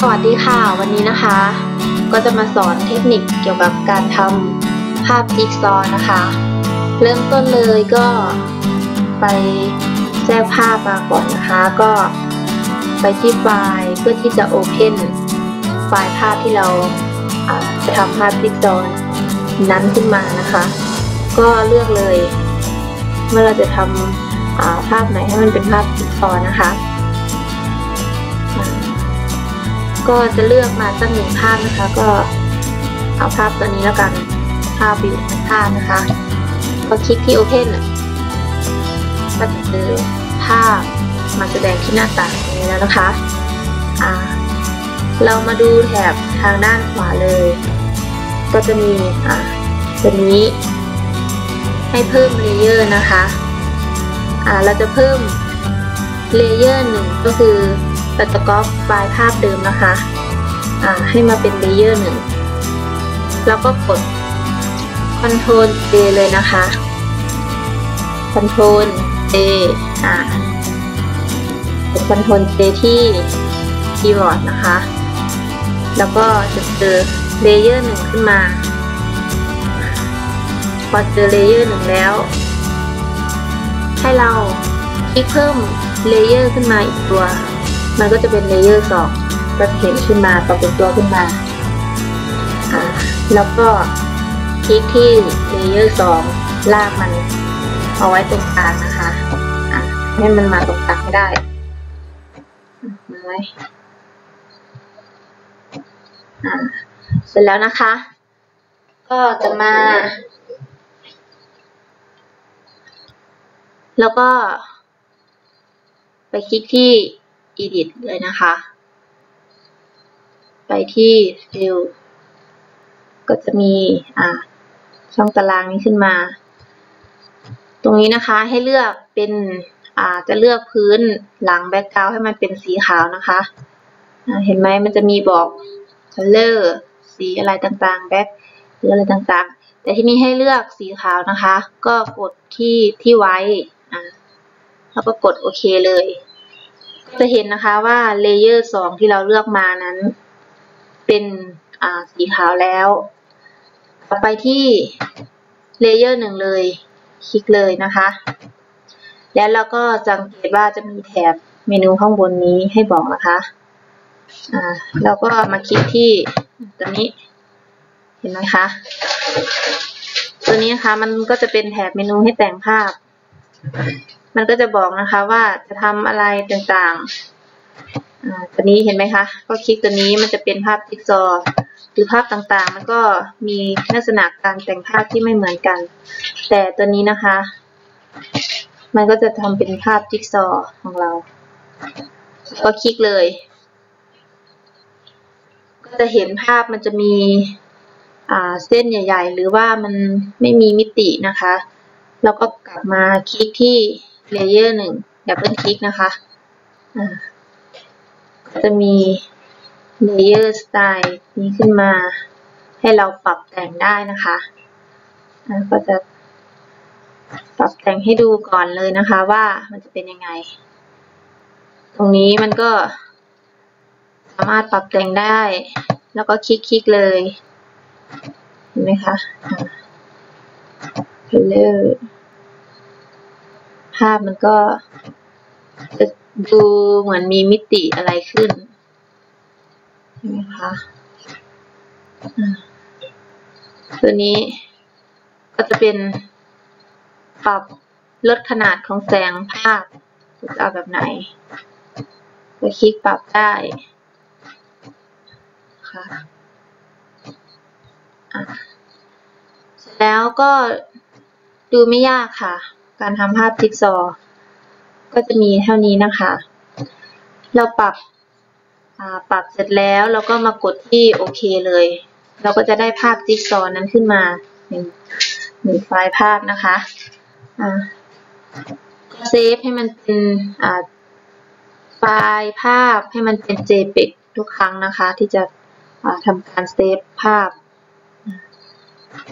สวัสดีค่ะ วันนี้นะคะ ก็จะมาสอนเทคนิคเกี่ยวกับการทำภาพจิ๊กซอว์นะคะ เริ่มต้นเลยก็ไปแทรกภาพมาก่อนนะคะ ก็ไปที่ไฟล์เพื่อที่จะโอเพนไฟล์ภาพที่เราจะทำภาพจิ๊กซอวนั้นขึ้นมานะคะ ก็เลือกเลย เมื่อเราจะทำภาพไหนให้มันเป็นภาพจิ๊กซอว์นะคะ ก็จะเลือกมาสักหนึ่งภาพนะคะ ก็เอาภาพตัวนี้แล้วกัน ภาพวิวภาพนะคะ ก็คลิกที่ Open ก็จะเจอภาพมาแสดงที่หน้าต่างนี้แล้วนะคะอ่าเรามาดูแถบทางด้านขวาเลย ก็จะมีอ่าตัวนี้ ให้เพิ่มเลเยอร์นะคะอ่าเราจะเพิ่มเลเยอร์หนึ่งก็คือ เราจะก๊อปไฟล์ภาพเดิมนะคะให้มาเป็นเลเยอร์หนึ่งแล้วก็กด Ctrl J เลยนะคะ Ctrl J อ่ากด Ctrl J ที่คีย์บอร์ดนะคะ แล้วก็จะเจอเลเยอร์หนึ่งขึ้นมา พอเจอเลเยอร์หนึ่งแล้ว ให้เราคลิกเพิ่มเลเยอร์ขึ้นมาอีกตัว มันก็จะเป็นเลเยอร์สองก็เห็นขึ้นมาปรากฏตัวขึ้นมา แล้วก็คลิกที่เลเยอร์สองลากมันเอาไว้ตรงกลางนะคะอ่ให้มันมาตรงกลางได้มาไว้เสร็จแล้วนะคะ ก็จะมา แล้วก็ ไปคลิกที่ edit เลยนะคะ ไปที่ fill ก็จะมีช่องตารางนี้ขึ้นมา ตรงนี้นะคะให้เลือกเป็นจะเลือกพื้นหลังแบ็กกราวให้มันเป็นสีขาวนะคะเห็นไหมมันจะมีบอก color สีอะไรต่างๆ แบ็กหรืออะไรต่างๆ แต่ที่นี้ให้เลือกสีขาวนะคะ ก็กดที่ที่ไว้แล้วก็กดโอเคเลย จะเห็นนะคะว่าเลเยอร์สองที่เราเลือกมานั้น เป็นสีขาวแล้ว ต่อไปที่เลเยอร์หนึ่งเลย คลิกเลยนะคะ แล้วเราก็สังเกตว่าจะมีแถบเมนูข้างบนนี้ให้บอกนะคะอ่าเราก็มาคลิกที่ตัวนี้ เห็นไหมคะ ตัวนี้นะคะมันก็จะเป็นแถบเมนูให้แต่งภาพ มันก็จะบอกนะคะว่าจะทำอะไรต่างๆตัวนี้เห็นไหมคะ ก็คลิกตัวนี้มันจะเป็นภาพจิ๊กซอหรือภาพต่างๆ มันก็มีลักษณะการแต่งภาพที่ไม่เหมือนกัน แต่ตัวนี้นะคะ มันก็จะทำเป็นภาพจิ๊กซอของเรา ก็คลิกเลย ก็จะเห็นภาพมันจะมีเส้นใหญ่ ๆ หรือว่ามันไม่มีมิตินะคะ แล้วก็กลับมาคลิกที่ เลเยอร์หนึ่งดับเบิลคลิกนะคะจะมีเลเยอร์สไตล์นี้ขึ้นมา ให้เราปรับแต่งได้นะคะก็จะปรับแต่งให้ดูก่อนเลยนะคะว่ามันจะเป็นยังไง ตรงนี้มันก็สามารถปรับแต่งได้ แล้วก็คลิกๆเลย เห็นไหมคะ color ภาพมันก็จะดูเหมือนมีมิติอะไรขึ้นใช่ไหมคะตัวนี้ก็จะเป็นปรับลดขนาดของแสงภาพจะเอาแบบไหนก็คลิกปรับได้ค่ะแล้วก็ดูไม่ยากค่ะ การทำภาพจิ๊กซอก็จะมีเท่านี้นะคะ เราปรับปรับเสร็จแล้วเราก็มากดที่โอเคเลย เราก็จะได้ภาพจิ๊กซอนั้นขึ้นมาหนึ่งหนึ่งไฟล์ภาพนะคะเซฟให้มันเป็นไฟล์ภาพให้มันเป็น JPEG ทุกครั้งนะคะ ที่จะทำการเซฟภาพ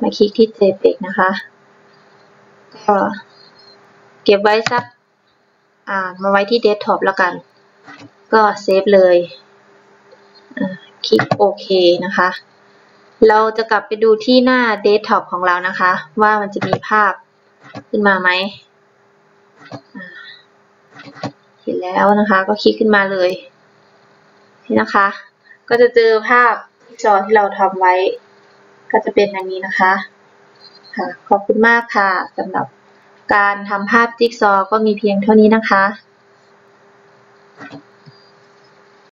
มาคลิกที่ JPEG นะคะ ก็ เก็บไว้สัก อ่า มาไว้ที่เดสก์ท็อปแล้วกัน ก็เซฟเลยคลิกโอเคนะคะ เราจะกลับไปดูที่หน้าเดสก์ท็อปของเรานะคะ ว่ามันจะมีภาพขึ้นมาไหม เห็นแล้วนะคะ ก็คลิกขึ้นมาเลยนี่นะคะ ก็จะเจอภาพจอที่เราทำไว้ ก็จะเป็นอย่างนี้นะคะ ค่ะ ขอบคุณมากค่ะสำหรับ การทำภาพจิ๊กซอว์ก็มีเพียงเท่านี้นะคะ